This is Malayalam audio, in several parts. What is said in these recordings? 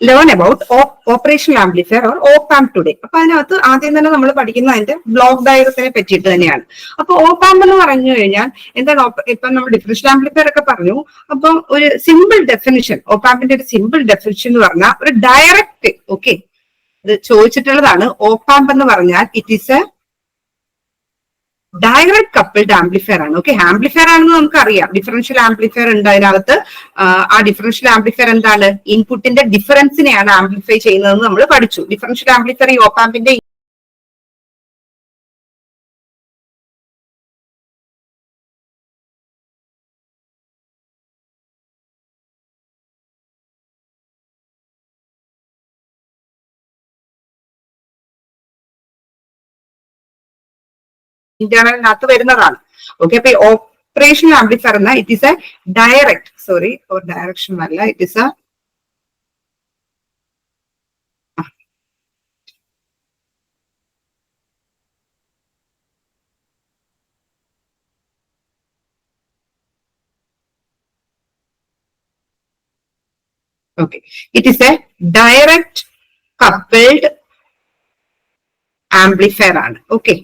Learn about operational amplifier or opamp today അപ്പൊ അതിനകത്ത് ആദ്യം തന്നെ നമ്മൾ പഠിക്കുന്ന അതിന്റെ ബ്ലോക്ക് ഡയഗ്രത്തിനെ പറ്റിയിട്ട് തന്നെയാണ്. അപ്പൊ ഓപ്പാം എന്ന് പറഞ്ഞു കഴിഞ്ഞാൽ എന്താണ് ഇപ്പൊ നമ്മൾ ഡിഫറൻഷ്യൽ ആംപ്ലിഫയർ ഒക്കെ പറഞ്ഞു. അപ്പൊ ഒരു സിമ്പിൾ ഡെഫിനിഷൻ ഓപ്പാമ്പിന്റെ ഒരു സിമ്പിൾ ഡെഫിനിഷൻ എന്ന് പറഞ്ഞാൽ ഒരു ഡയറക്റ്റ് ഓക്കെ ഇത് ചോദിച്ചിട്ടുള്ളതാണ് ഓപ്പാമ്പ് എന്ന് പറഞ്ഞാൽ it is a direct coupled amplifier ആണ്. ഓക്കെ ആംപ്ലിഫയർ ആണെന്ന് നമുക്കറിയാം. ഡിഫറൻഷ്യൽ ആംപ്ലിഫയർ ഉണ്ട് അതിനകത്ത്. ആ ഡിഫറൻഷ്യൽ ആംപ്ലിഫയർ എന്താണ്? ഇൻപുട്ടിന്റെ ഡിഫറൻസിനെയാണ് ആംപ്ലിഫൈ ചെയ്യുന്നതെന്ന് നമ്മൾ പഠിച്ചു. ഡിഫറൻഷ്യൽ ആംപ്ലിഫയർ ഈ ഓപ്പാമ്പിന്റെ ഇന്റേണലിനകത്ത് വരുന്നതാണ്. ഓക്കെ അപ്പൊ ഓപ്പറേഷണൽ ആംപ്ലിഫയർ എന്ന it is a direct sorry or direction അല്ല it is a it is a direct coupled amplifier ആണ്. ഓക്കെ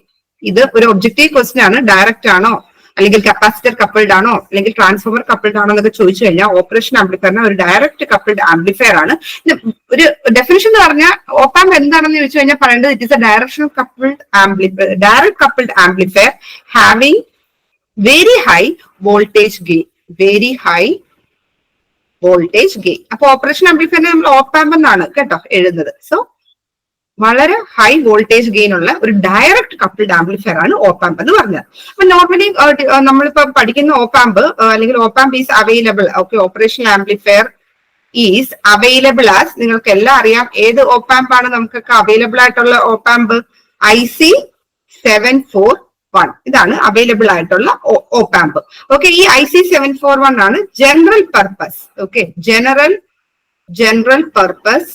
ഇത് ഒരു ഒബ്ജക്റ്റീവ് ക്വസ്റ്റ്യൻ ആണ്. ഡയറക്റ്റ് ആണോ? അല്ലെങ്കിൽ കപ്പാസിറ്റർ കപ്പിൾഡ് ആണോ? അല്ലെങ്കിൽ ട്രാൻസ്ഫോമർ കപ്പിൾഡ് ആണോ എന്നൊക്കെ ചോദിച്ചു കഴിഞ്ഞാൽ ഓപ്പറേഷൻ ആംപ്ലിഫയറിന് ഒരു ഡയറക്റ്റ് കപ്പിൾഡ് ആംപ്ലിഫയർ ആണ്. ഒരു ഡെഫിനേഷൻ എന്ന് പറഞ്ഞാൽ ഓപ്പാമ്പ് എന്താണെന്ന് ചോദിച്ചു കഴിഞ്ഞാൽ പറയേണ്ടത് it is a direction coupled amplifier direct coupled amplifier having very high voltage gain very high voltage gain അപ്പൊ ഓപ്പറേഷൻ ആംപ്ലിഫയറിനെ നമ്മൾ ഓപ്പാമ്പ് എന്നാണ് കേട്ടോ എഴുതുന്നത്. സോ വളരെ ഹൈ വോൾട്ടേജ് ഗെയിൻ ഉള്ള ഒരു ഡയറക്റ്റ് കപ്പിൾഡ് ആംപ്ലിഫയർ ആണ് ഓപ്പാമ്പ് എന്ന് പറഞ്ഞത്. അപ്പൊ നോർമലി നമ്മളിപ്പോ പഠിക്കുന്ന ഓപ്പാമ്പ് അല്ലെങ്കിൽ opamp is available okay operation amplifier is available as നിങ്ങൾക്ക് എല്ലാം അറിയാം ഏത് ഓപ്പാമ്പ് ആണ് നമുക്കൊക്കെ അവൈലബിൾ ആയിട്ടുള്ള opamp I C seven four one ഇതാണ് അവൈലബിൾ ആയിട്ടുള്ള ഓപ്പാമ്പ് ഓക്കെ ഈ I C seven four one ആണ് general purpose okay general general purpose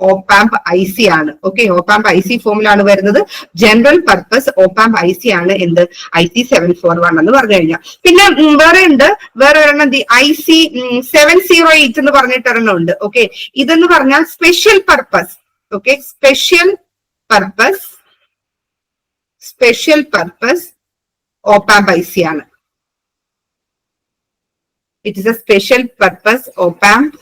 opamp I C ആണ്. ഓക്കെ ഓപ്പാമ്പ് ഐ സി ഫോമിലാണ് വരുന്നത്. General purpose opamp I C ആണ് എന്ത്? I C seven four one എന്ന് പറഞ്ഞു കഴിഞ്ഞാൽ പിന്നെ വേറെ ഉണ്ട്. വേറെ ഒരെണ്ണം I C seven zero eight എന്ന് പറഞ്ഞിട്ട് ഒരെണ്ണം ഉണ്ട്. ഓക്കെ ഇതെന്ന് പറഞ്ഞാൽ special purpose okay special purpose special purpose opamp I C ആണ്. It is a special purpose opamp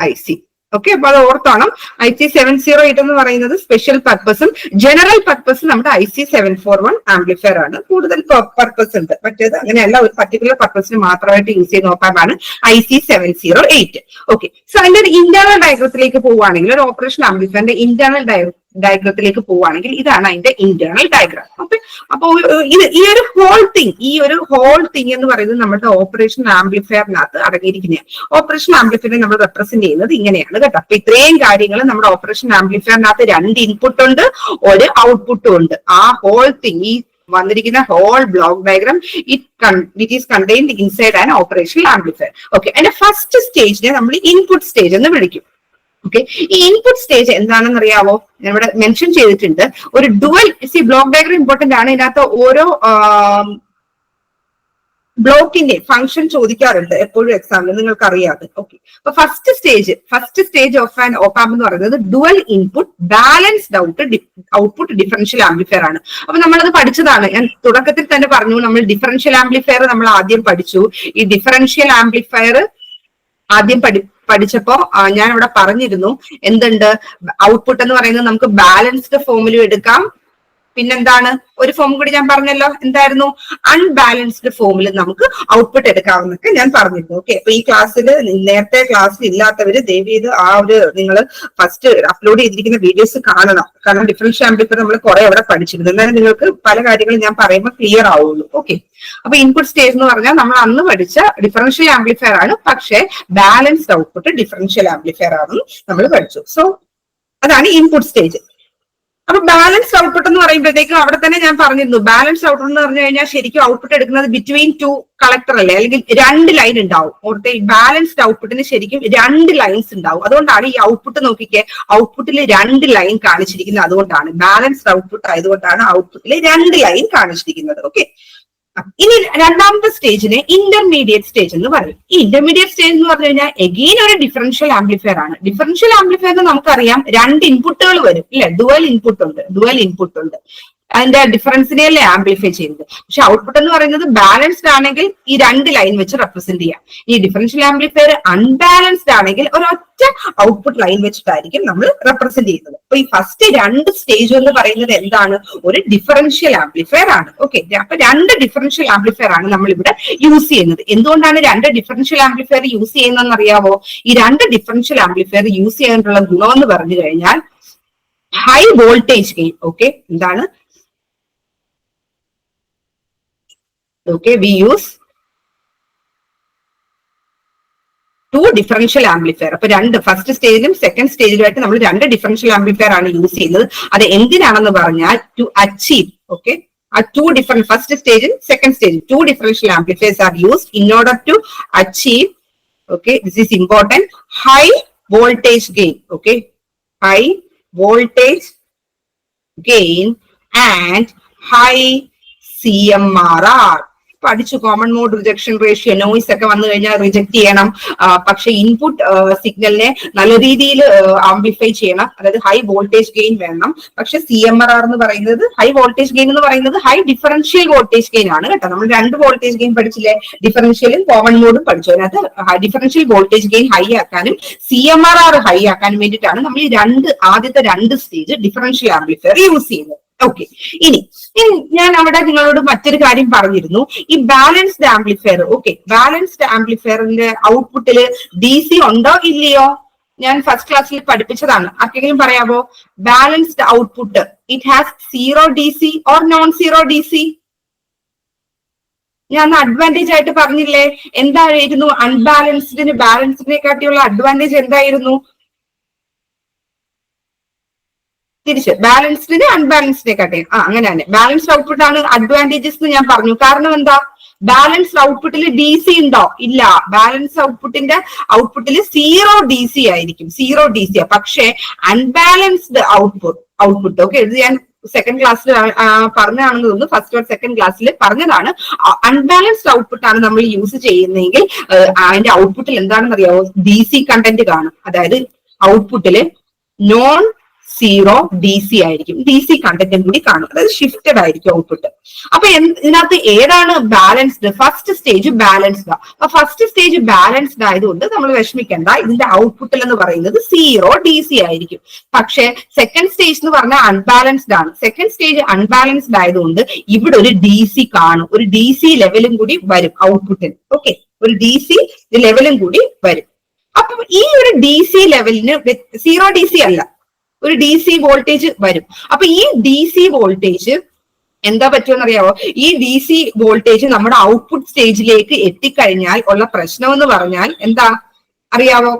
I C okay അപ്പൊ അത് ഓർത്തോണം. I C seven zero eight എന്ന് പറയുന്നത് സ്പെഷ്യൽ പർപ്പസും ജനറൽ പർപ്പസും നമ്മുടെ I C seven four one amplifier ആണ്. കൂടുതൽ പർപ്പസ് ഉണ്ട്. മറ്റേത് അങ്ങനെയല്ല ഒരു പർട്ടിക്കുലർ പർപ്പസിന് മാത്രമായിട്ട് യൂസ് ചെയ്യുന്ന ഓപ്പാമ്പാണ് I C seven zero eight okay so അതിന്റെ ഒരു ഇന്റേണൽ ഡയഗ്രത്തിലേക്ക് പോവുകയാണെങ്കിൽ ഒരു ഓപ്പറേഷൻ ആംപ്ലിഫയറിന്റെ ഇന്റേണൽ ഡയഗ്രത്തിലേക്ക് പോവുകയാണെങ്കിൽ ഇതാണ് അതിന്റെ ഇന്റേണൽ ഡയഗ്രാം ഓക്കെ അപ്പൊ ഇത് ഈ ഒരു ഹോൾ തിങ് ഈ ഒരു ഹോൾ തിങ് എന്ന് പറയുന്നത് നമ്മുടെ ഓപ്പറേഷൻ ആംപ്ലിഫയറിനകത്ത് അടങ്ങിയിരിക്കുന്നതാണ്. ഓപ്പറേഷൻ ആംപ്ലിഫയറിനെ നമ്മൾ റെപ്രസെന്റ് ചെയ്യുന്നത് ഇങ്ങനെയാണ് കേട്ടോ. അപ്പൊ ഇത്രയും കാര്യങ്ങൾ നമ്മുടെ ഓപ്പറേഷൻ ആംപ്ലിഫയറിനകത്ത് രണ്ട് ഇൻപുട്ട് ഉണ്ട് ഒരു ഔട്ട്പുട്ടും ഉണ്ട്. ആ ഹോൾ തിങ് ഈ വന്നിരിക്കുന്ന whole block diagram it it is contained inside and operation amplifier okay അതിന്റെ ഫസ്റ്റ് സ്റ്റേജിനെ നമ്മൾ ഇൻപുട്ട് സ്റ്റേജ് എന്ന് വിളിക്കും. ഓക്കെ ഈ ഇൻപുട്ട് സ്റ്റേജ് എന്താണെന്ന് അറിയാവോ ഞാൻ ഇവിടെ മെൻഷൻ ചെയ്തിട്ടുണ്ട്. ഒരു dual C block diagram important ആണ്. ഇതിനകത്ത് ഓരോ ബ്ലോക്കിന്റെ ഫംഗ്ഷൻ ചോദിക്കാറുണ്ട്. എപ്പോഴും എക്സാമിന് നിങ്ങൾക്ക് അറിയാതെ ഓക്കെ അപ്പൊ first stage first stage of an opamp എന്ന് പറയുന്നത് dual input balanced out output differential amplifier ആണ്. അപ്പൊ നമ്മളത് പഠിച്ചതാണ്. ഞാൻ തുടക്കത്തിൽ തന്നെ പറഞ്ഞു നമ്മൾ ഡിഫറൻഷ്യൽ ആംപ്ലിഫയർ നമ്മൾ ആദ്യം പഠിച്ചു. ഈ ഡിഫറൻഷ്യൽ ആംപ്ലിഫയർ ആദ്യം പഠി പഠിച്ചപ്പോ ഞാൻ ഇവിടെ പറഞ്ഞിരുന്നു. എന്തുണ്ട്? ഔട്ട്പുട്ട് എന്ന് പറയുന്നത് നമുക്ക് ബാലൻസ്ഡ് ഫോമിലും എടുക്കാം. പിന്നെന്താണ്? ഒരു ഫോം കൂടി ഞാൻ പറഞ്ഞല്ലോ. എന്തായിരുന്നു? അൺബാലൻസ്ഡ് ഫോമിൽ നമുക്ക് ഔട്ട്പുട്ട് എടുക്കാമെന്നൊക്കെ ഞാൻ പറഞ്ഞിരുന്നു. ഓക്കെ അപ്പൊ ഈ ക്ലാസ്സിൽ നേരത്തെ ക്ലാസ്സിൽ ഇല്ലാത്തവര് ദയവ് ചെയ്ത് ആ ഒരു നിങ്ങൾ ഫസ്റ്റ് അപ്ലോഡ് ചെയ്തിരിക്കുന്ന വീഡിയോസ് കാണണം. കാരണം ഡിഫറൻഷ്യൽ ആംപ്ലിഫയർ നമ്മൾ കുറെ അവിടെ പഠിച്ചിരുന്നു. എന്നാലും നിങ്ങൾക്ക് പല കാര്യങ്ങളും ഞാൻ പറയുമ്പോൾ ക്ലിയർ ആവുള്ളൂ. ഓക്കെ അപ്പൊ ഇൻപുട്ട് സ്റ്റേജ് എന്ന് പറഞ്ഞാൽ നമ്മൾ അന്ന് പഠിച്ച ഡിഫറൻഷ്യൽ ആംപ്ലിഫയർ ആണ്. പക്ഷേ ബാലൻസ്ഡ് ഔട്ട്പുട്ട് ഡിഫറൻഷ്യൽ ആംപ്ലിഫയർ ആണെന്ന് നമ്മൾ പഠിച്ചു. സോ അതാണ് ഇൻപുട്ട് സ്റ്റേജ് അപ്പൊ ബാലൻസ് ഔട്ട്പുട്ട് എന്ന് പറയുമ്പോഴത്തേക്കും അവിടെ തന്നെ ഞാൻ പറഞ്ഞിരുന്നു. ബാലൻസ് ഔട്ട്പുട്ട് എന്ന് പറഞ്ഞു കഴിഞ്ഞാൽ ശരിക്കും ഔട്ട്പുട്ട് എടുക്കുന്നത് ബിറ്റ്വീൻ ടു കളക്ടർ അല്ലേ? അല്ലെങ്കിൽ രണ്ട് ലൈൻ ഉണ്ടാവും. ഓർത്തെ ബാലൻസ്ഡ് ഔട്ട്പുട്ടിന് ശരിക്കും രണ്ട് ലൈൻസ് ഉണ്ടാവും. അതുകൊണ്ടാണ് ഈ ഔട്ട്പുട്ട് നോക്കിക്കേ ഔട്ട്പുട്ടിൽ രണ്ട് ലൈൻ കാണിച്ചിരിക്കുന്നത്. അതുകൊണ്ടാണ് ബാലൻസ്ഡ് ഔട്ട്പുട്ട് ആയതുകൊണ്ടാണ് ഔട്ട്പുട്ടിൽ രണ്ട് ലൈൻ കാണിച്ചിരിക്കുന്നത്. ഓക്കെ ഇനി രണ്ടാമത്തെ സ്റ്റേജിനെ ഇന്റർമീഡിയറ്റ് സ്റ്റേജ് എന്ന് പറയും. ഈ ഇന്റർമീഡിയറ്റ് സ്റ്റേജ് എന്ന് പറഞ്ഞു കഴിഞ്ഞാൽ എഗെയിൻ ഒരു ഡിഫറൻഷ്യൽ ആംപ്ലിഫയർ ആണ്. ഡിഫറൻഷ്യൽ ആംപ്ലിഫയർ എന്ന് നമുക്കറിയാം രണ്ട് ഇൻപുട്ടുകൾ വരും. ഇല്ലെ? ഡുവൽ ഇൻപുട്ട് ഉണ്ട്. ഡുവൽ ഇൻപുട്ട് ഉണ്ട്. അതിന്റെ ഡിഫറൻസിനെയല്ലേ ആംപ്ലിഫൈ ചെയ്യുന്നത്? പക്ഷെ ഔട്ട്പുട്ട് എന്ന് പറയുന്നത് ബാലൻസ്ഡ് ആണെങ്കിൽ ഈ രണ്ട് ലൈൻ വെച്ച് റെപ്രസെന്റ് ചെയ്യാം. ഈ ഡിഫറൻഷ്യൽ ആംപ്ലിഫയർ അൺബാലൻസ്ഡ് ആണെങ്കിൽ ഒരൊറ്റ ഔട്ട്പുട്ട് ലൈൻ വെച്ചിട്ടായിരിക്കും നമ്മൾ റെപ്രസെന്റ് ചെയ്യുന്നത്. അപ്പൊ ഈ ഫസ്റ്റ് രണ്ട് സ്റ്റേജ് എന്ന് പറയുന്നത് എന്താണ്? ഒരു ഡിഫറൻഷ്യൽ ആംപ്ലിഫയർ ആണ്. ഓക്കെ അപ്പൊ രണ്ട് ഡിഫറൻഷ്യൽ ആംപ്ലിഫയർ ആണ് നമ്മൾ ഇവിടെ യൂസ് ചെയ്യുന്നത്. എന്തുകൊണ്ടാണ് രണ്ട് ഡിഫറൻഷ്യൽ ആംപ്ലിഫയർ യൂസ് ചെയ്യുന്നതെന്ന് അറിയാവോ? ഈ രണ്ട് ഡിഫറൻഷ്യൽ ആംപ്ലിഫയർ യൂസ് ചെയ്യാനുള്ള ഗുണം എന്ന് പറഞ്ഞു കഴിഞ്ഞാൽ ഹൈ വോൾട്ടേജ് ഗെയിൻ ഓക്കെ എന്താണ്? Okay we use two differential amplifier അപ്പൊ രണ്ട് ഫസ്റ്റ് സ്റ്റേജിലും സെക്കൻഡ് സ്റ്റേജിലുമായിട്ട് നമ്മൾ രണ്ട് ഡിഫറൻഷ്യൽ ആംപ്ലിഫയർ ആണ് യൂസ് ചെയ്യുന്നത്. അത് എന്തിനാണെന്ന് പറഞ്ഞാൽ ടു അച്ചീവ് ഓക്കെ ആ ടു ഡിഫറെന്റ് ഫസ്റ്റ് സ്റ്റേജിൽ സെക്കൻഡ് സ്റ്റേജിൽ two differential amplifiers are used in order to achieve okay this is important high voltage gain okay high voltage gain and high C M R CMRR പഠിച്ചു common mode rejection ratio noise ഒക്കെ വന്നു കഴിഞ്ഞാൽ റിജക്ട് ചെയ്യണം. പക്ഷെ ഇൻപുട്ട് സിഗ്നലിനെ നല്ല രീതിയിൽ ആംപ്ലിഫൈ ചെയ്യണം. അതായത് ഹൈ വോൾട്ടേജ് ഗെയിൻ വേണം. പക്ഷെ സി എം ആർ ആർ എന്ന് പറയുന്നത് ഹൈ വോൾട്ടേജ് ഗെയിൻ എന്ന് പറയുന്നത് ഹൈ ഡിഫറൻഷ്യൽ വോൾട്ടേജ് ഗെയിൻ ആണ് കേട്ടോ. നമ്മൾ രണ്ട് വോൾട്ടേജ് ഗെയിൻ പഠിച്ചില്ലേ? ഡിഫറൻഷ്യലും കോമൺ മോഡും പഠിച്ചു. അതിനകത്ത് ഡിഫറൻഷ്യൽ വോൾട്ടേജ് ഗെയിൻ ഹൈ ആക്കാനും C M R R high ആക്കാനും വേണ്ടിയിട്ടാണ് നമ്മൾ ഈ രണ്ട് ആദ്യത്തെ രണ്ട് സ്റ്റേജ് ഡിഫറൻഷ്യൽ ആംപ്ലിഫയർ യൂസ് ചെയ്യുന്നത്. ഓക്കെ ഇനി ഇനി ഞാൻ അവിടെ നിങ്ങളോട് മറ്റൊരു കാര്യം പറഞ്ഞിരുന്നു. ഈ ബാലൻസ്ഡ് ആംപ്ലിഫയർ ഓക്കെ ബാലൻസ്ഡ് ആംപ്ലിഫയറിന്റെ ഔട്ട്പുട്ടിൽ ഡി സി ഉണ്ടോ ഇല്ലയോ? ഞാൻ ഫസ്റ്റ് ക്ലാസ്സിൽ പഠിപ്പിച്ചതാണ്. ആർക്കെങ്കിലും പറയാമോ balanced output it has zero D C or non zero D C ഞാൻ അഡ്വാന്റേജ് ആയിട്ട് പറഞ്ഞില്ലേ? എന്തായിരുന്നു? അൺബാലൻസ്ഡിന് ബാലൻസിനെ കാട്ടിയുള്ള അഡ്വാന്റേജ് എന്തായിരുന്നു? തിരിച്ച്. ബാലൻസ്ഡിന് അൺബാലൻസ്ഡിനെ കട്ട് ചെയ്യും ആ അങ്ങനെ തന്നെ ബാലൻസ്ഡ് ഔട്ട്പുട്ട് ആണ് അഡ്വാന്റേജസ് എന്ന് ഞാൻ പറഞ്ഞു. കാരണം എന്താ? ബാലൻസ്ഡ് ഔട്ട്പുട്ടിൽ ഡി സി ഉണ്ടോ? ഇല്ല. ബാലൻസ് ഔട്ട്പുട്ടിന്റെ ഔട്ട്പുട്ടിൽ സീറോ ഡി സി ആയിരിക്കും. സീറോ ഡി സി പക്ഷേ അൺബാലൻസ്ഡ് ഔട്ട്പുട്ട് ഔട്ട്പുട്ട് ഓക്കെ ഇത് ഞാൻ സെക്കൻഡ് ക്ലാസ്സിൽ പറഞ്ഞതാണെന്ന് തോന്നുന്നു. ഫസ്റ്റ് ഓർ സെക്കൻഡ് ക്ലാസ്സിൽ പറഞ്ഞതാണ്. അൺബാലൻസ്ഡ് ഔട്ട്പുട്ട് ആണ് നമ്മൾ യൂസ് ചെയ്യുന്നതെങ്കിൽ അതിന്റെ ഔട്ട്പുട്ടിൽ എന്താണെന്ന് അറിയാമോ ഡി സി കണ്ടന്റ് കാണും. അതായത് ഔട്ട്പുട്ടിൽ നോൺ സീറോ ഡി സി ആയിരിക്കും. ഡി സി കണ്ടന്റും കൂടി കാണും. അതായത് ഷിഫ്റ്റഡ് ആയിരിക്കും ഔട്ട്പുട്ട് അപ്പൊ ഇതിനകത്ത് ഏതാണ് ബാലൻസ്ഡ് ഫസ്റ്റ് സ്റ്റേജ് ബാലൻസ്ഡ് അപ്പൊ ഫസ്റ്റ് സ്റ്റേജ് ബാലൻസ്ഡ് ആയതുകൊണ്ട് നമ്മൾ വിഷമിക്കേണ്ട. ഇതിന്റെ ഔട്ട്പുട്ടിൽ എന്ന് പറയുന്നത് സീറോ ഡി സി ആയിരിക്കും. പക്ഷേ സെക്കൻഡ് സ്റ്റേജ് എന്ന് പറഞ്ഞാൽ അൺബാലൻസ്ഡ് ആണ്. സെക്കൻഡ് സ്റ്റേജ് അൺബാലൻസ്ഡ് ആയതുകൊണ്ട് ഇവിടെ ഒരു ഡി സി കാണും. ഒരു ഡി സി ലെവലും കൂടി വരും ഔട്ട്പുട്ടിൽ ഓക്കെ ഒരു ഡി സി ലെവലും കൂടി വരും. അപ്പൊ ഈ ഒരു ഡി സി ലെവലിന് സീറോ ഡി സി അല്ല. ഒരു ഡി സി വോൾട്ടേജ് വരും. അപ്പൊ ഈ ഡി സി വോൾട്ടേജ് എന്താ പറ്റുമെന്ന് അറിയാവോ ഈ ഡി സി വോൾട്ടേജ് നമ്മുടെ ഔട്ട്പുട്ട് സ്റ്റേജിലേക്ക് എത്തിക്കഴിഞ്ഞാൽ ഉള്ള പ്രശ്നം എന്ന് പറഞ്ഞാൽ എന്താ? അറിയാവോ?